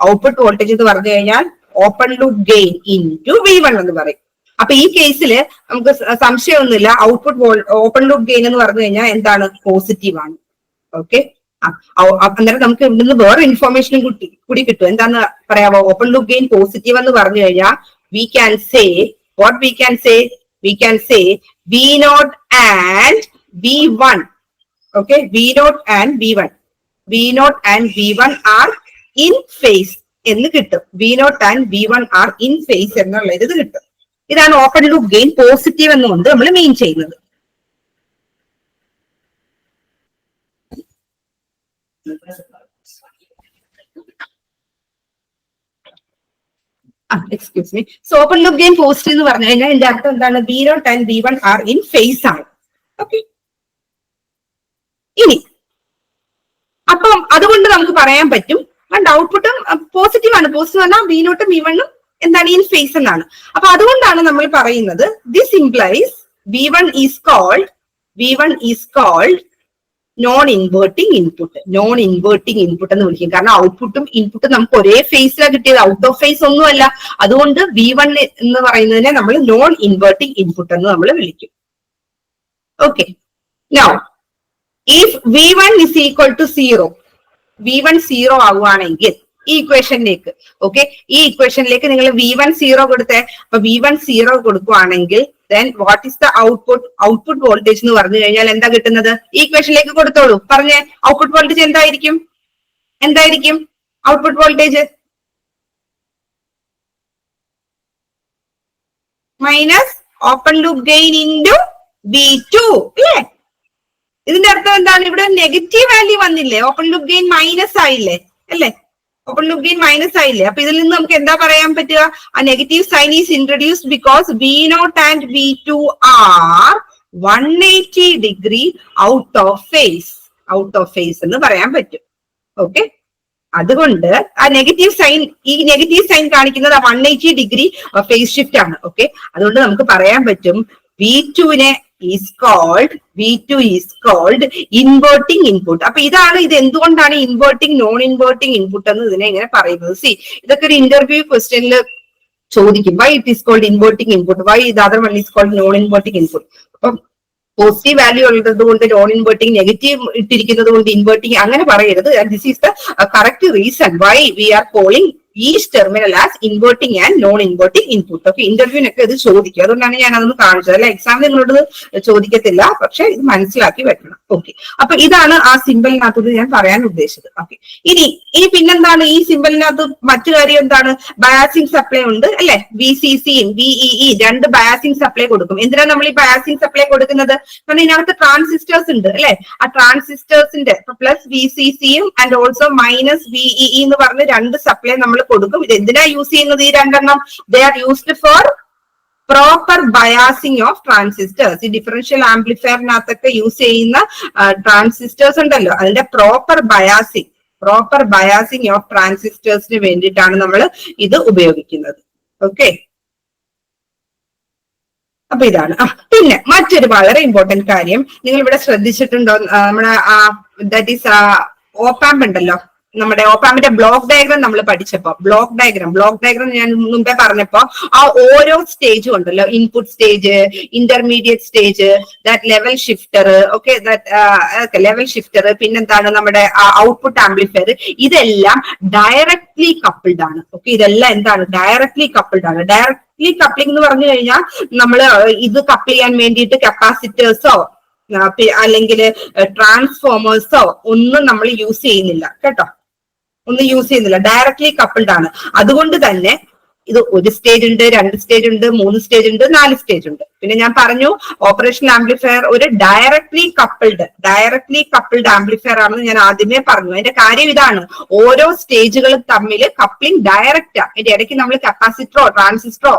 ഔട്ട്പുട്ട് വോൾട്ടേജ് എന്ന് പറഞ്ഞു കഴിഞ്ഞാൽ open loop gain into V one എന്ന് പറയും. അപ്പൊ ഈ കേസിൽ നമുക്ക് സംശയമൊന്നുമില്ല. ഔട്ട്പുട്ട് ഓപ്പൺ ലൂപ്പ് ഗെയിൻ എന്ന് പറഞ്ഞു കഴിഞ്ഞാൽ എന്താണ്? പോസിറ്റീവ് ആണ്. ഓക്കെ അന്നേരം നമുക്ക് ഇവിടുന്ന് വേറെ ഇൻഫോർമേഷനും കൂടി കൂടി കിട്ടും. എന്താന്ന് പറയാവോ? ഓപ്പൺ ലുക്ക് ഗെയിൻ പോസിറ്റീവ് എന്ന് പറഞ്ഞു കഴിഞ്ഞാൽ we can say what we can say we can say V naught and V one okay V naught and V one V naught and V one are in phase എന്ന് കിട്ടും. V naught and V one are in phase എന്നുള്ള ഇത് കിട്ടും. ഇതാണ് ഓപ്പൺ ലുക്ക് ഗെയിൻ പോസിറ്റീവ് എന്നുകൊണ്ട് നമ്മൾ മീൻ ചെയ്യുന്നത്. Excuse me so open loop gain post എന്ന് പറഞ്ഞു കഴിഞ്ഞാൽ എന്റെ അർത്ഥം എന്താണ്? B naught and B one are in phase ആണ്. ഓക്കെ ഇനി അപ്പം അതുകൊണ്ട് നമുക്ക് പറയാൻ പറ്റും. ആൻഡ് ഔട്ട്പുട്ടും പോസിറ്റീവ് ആണ്. പോസിറ്റീവ് പറഞ്ഞാൽ ബി നോട്ടും ബി വണ്ണും എന്താണ്? ഇൻ ഫേസ് എന്നാണ്. അപ്പൊ അതുകൊണ്ടാണ് നമ്മൾ പറയുന്നത് this implies B one is called B one is called non inverting input non inverting input എന്ന് വിളിക്കും. കാരണം ഔട്ട്പുട്ടും ഇൻപുട്ടും നമുക്ക് ഒരേ ഫേസിലാണ് കിട്ടിയത്. ഔട്ട് ഓഫ് ഫേസ് ഒന്നുമല്ല. അതുകൊണ്ട് വി വൺ എന്ന് പറയുന്നതിനെ നമ്മൾ നോൺ ഇൻവേർട്ടിംഗ് ഇൻപുട്ട് എന്ന് നമ്മൾ വിളിക്കും. Okay now if V one is equal to zero V one zero ആവുകയാണെങ്കിൽ ഈ ഇക്വേഷനിലേക്ക് ഓക്കെ ഈ ഇക്വേഷനിലേക്ക് നിങ്ങൾ വി വൺ സീറോ കൊടുത്തേ. അപ്പൊ വി വൺ സീറോ കൊടുക്കുവാണെങ്കിൽ then what is the output output voltage എന്ന് പറഞ്ഞു കഴിഞ്ഞാൽ എന്താ കിട്ടുന്നത്? ഈ ഇക്വേഷനിലേക്ക് കൊടുത്തോളൂ. പറഞ്ഞേ ഔട്ട്പുട്ട് വോൾട്ടേജ് എന്തായിരിക്കും? എന്തായിരിക്കും? Output voltage minus open loop gain into B two അല്ലേ ഇതിന്റെ അർത്ഥം എന്താണ്? ഇവിടെ നെഗറ്റീവ് വാല്യൂ വന്നില്ലേ? ഓപ്പൺ ലൂപ്പ് ഗെയിൻ മൈനസ് ആയില്ലേ? അല്ലേ? ലൂപ്പ് ഗെയിൻ മൈനസ് ആയില്ലേ? അപ്പൊ ഇതിൽ നിന്ന് നമുക്ക് എന്താ പറയാൻ പറ്റുക? ആ negative sign is introduce because V naught and V two are one eighty degree out of phase out of phase എന്ന് പറയാൻ പറ്റും. ഓക്കെ അതുകൊണ്ട് ആ നെഗറ്റീവ് സൈൻ ഈ നെഗറ്റീവ് സൈൻ കാണിക്കുന്നത് one eighty degree phase shift ആണ്. ഓക്കെ അതുകൊണ്ട് നമുക്ക് പറയാൻ പറ്റും V ടുവിനെ is called V two is called inverting input അപ്പൊ ഇതാണ് ഇത് എന്തുകൊണ്ടാണ് ഇൻവേർട്ടിംഗ് നോൺ ഇൻവേർട്ടിംഗ് ഇൻപുട്ട് എന്ന് ഇതിനെ ഇങ്ങനെ പറയുന്നത്? സി ഇതൊക്കെ ഒരു ഇന്റർവ്യൂ ക്വസ്റ്റ്യനിൽ ചോദിക്കും. Why it is called inverting input why ഇത് other one is called non inverting input അപ്പം പോസിറ്റീവ് വാല്യൂ ഉള്ളത് കൊണ്ട് നോൺ ഇൻവേർട്ടിംഗ് നെഗറ്റീവ് ഇട്ടിരിക്കുന്നത് കൊണ്ട് ഇൻവേർട്ടിംഗ് അങ്ങനെ പറയരുത്. This is the correct reason why we are calling each terminal as inverting and non inverting input okay ഇന്റർവ്യൂവിനൊക്കെ ഇത് ചോദിക്കും. അതുകൊണ്ടാണ് ഞാൻ അതൊന്ന് കാണിച്ചത്. അല്ലെ? എക്സാം നിങ്ങളോട് ചോദിക്കത്തില്ല. പക്ഷെ ഇത് മനസ്സിലാക്കി വെക്കണം. ഓക്കെ അപ്പൊ ഇതാണ് ആ സിമ്പിളിനകത്ത് ഞാൻ പറയാൻ ഉദ്ദേശിച്ചത്. ഓക്കെ ഇനി ഇനി പിന്നെന്താണ്? ഈ സിമ്പിളിനകത്ത് മറ്റു കാര്യം എന്താണ്? ബയാസിംഗ് സപ്ലൈ ഉണ്ട്. അല്ലെ? ബി സി സിയും ബിഇഇ രണ്ട് ബയാസിംഗ് സപ്ലൈ കൊടുക്കും. എന്തിനാണ് നമ്മൾ ഈ ബയാസിംഗ് സപ്ലൈ കൊടുക്കുന്നത്? കാരണം ഇതിനകത്ത് ട്രാൻസിസ്റ്റേഴ്സ് ഉണ്ട്. അല്ലെ? ആ ട്രാൻസിസ്റ്റേഴ്സിന്റെ പ്ലസ് ബി സി സിയും and also minus B E E എന്ന് പറഞ്ഞ് രണ്ട് സപ്ലൈ നമ്മൾ കൊടുക്കും. ഇത് എന്തിനാ യൂസ് ചെയ്യുന്നത് ഈ രണ്ടെണ്ണം? They are used for proper biasing of transistors ഈ ഡിഫറൻഷ്യൽ ആംപ്ലിഫയറിനകത്തൊക്കെ യൂസ് ചെയ്യുന്ന ട്രാൻസിസ്റ്റേഴ്സ് ഉണ്ടല്ലോ. അതിന്റെ proper biasing proper biasing of ട്രാൻസിസ്റ്റേഴ്സിന് വേണ്ടിയിട്ടാണ് നമ്മൾ ഇത് ഉപയോഗിക്കുന്നത്. ഓക്കെ അപ്പൊ ഇതാണ്. പിന്നെ മറ്റൊരു വളരെ ഇമ്പോർട്ടന്റ് കാര്യം. നിങ്ങൾ ഇവിടെ ശ്രദ്ധിച്ചിട്ടുണ്ടോ നമ്മുടെ ദാറ്റ് ഈസ് ഓപ്പാമ്പ് ഉണ്ടല്ലോ. നമ്മുടെ ഓപ്പാമിന്റെ ബ്ലോക്ക് ഡയഗ്രാം നമ്മൾ പഠിച്ചപ്പോ ബ്ലോക്ക് ഡയഗ്രാം ബ്ലോക്ക് ഡയഗ്രാം ഞാൻ മുമ്പേ പറഞ്ഞപ്പോ ആ ഓരോ സ്റ്റേജും ഉണ്ടല്ലോ. Input stage intermediate stage that level shifter okay that level shifter പിന്നെന്താണ് നമ്മുടെ ഔട്ട്പുട്ട് ആംപ്ലിഫയർ ഇതെല്ലാം ഡയറക്ട്ലി കപ്പിൾഡ് ആണ്. ഓക്കെ ഇതെല്ലാം എന്താണ്? ഡയറക്ട്ലി കപ്പിൾഡ് ആണ്. ഡയറക്ട്ലി കപ്ലിംഗ് എന്ന് പറഞ്ഞു കഴിഞ്ഞാൽ നമ്മൾ ഇത് കപ്പിൾ ചെയ്യാൻ വേണ്ടിയിട്ട് കപ്പാസിറ്റേഴ്സോ അല്ലെങ്കിൽ ട്രാൻസ്ഫോമേഴ്സോ ഒന്നും നമ്മൾ യൂസ് ചെയ്യുന്നില്ല. കേട്ടോ? ഒന്നും യൂസ് ചെയ്യുന്നില്ല. ഡയറക്ട്ലി കപ്പിൾഡ് ആണ്. അതുകൊണ്ട് തന്നെ ഇത് ഒരു സ്റ്റേജ് ഉണ്ട് രണ്ട് സ്റ്റേജ് ഉണ്ട് മൂന്ന് സ്റ്റേജ് ഉണ്ട് നാല് സ്റ്റേജ് ഉണ്ട്. പിന്നെ ഞാൻ പറഞ്ഞു ഓപ്പറേഷൻ ആംപ്ലിഫയർ ഒരു directly coupled directly coupled amplifier ആണെന്ന് ഞാൻ ആദ്യമേ പറഞ്ഞു. അതിന്റെ കാര്യം ഇതാണ് ഓരോ സ്റ്റേജുകളും തമ്മിൽ കപ്ലിംഗ് ഡയറക്റ്റ് അതിന്റെ ഇടയ്ക്ക് നമ്മൾ കപ്പാസിറ്ററോ ട്രാൻസിസ്റ്ററോ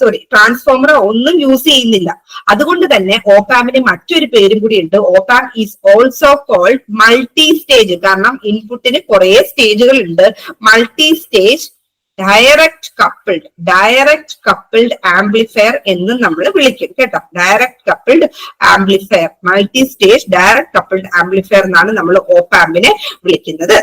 സോറി ട്രാൻസ്ഫോമറോ ഒന്നും യൂസ് ചെയ്യുന്നില്ല. അതുകൊണ്ട് തന്നെ ഓപ്പാമിന് മറ്റൊരു പേരും കൂടി ഉണ്ട്. Opamp is also called multi stage കാരണം ഇൻപുട്ടിന് കുറെ സ്റ്റേജുകൾ ഉണ്ട്. Multi stage direct coupled direct coupled amplifier എന്ന് നമ്മൾ വിളിക്കും കേട്ടോ. Direct coupled amplifier multi stage direct coupled amplifier എന്നാണ് നമ്മൾ ഓപ്പാമ്പിനെ വിളിക്കുന്നത്.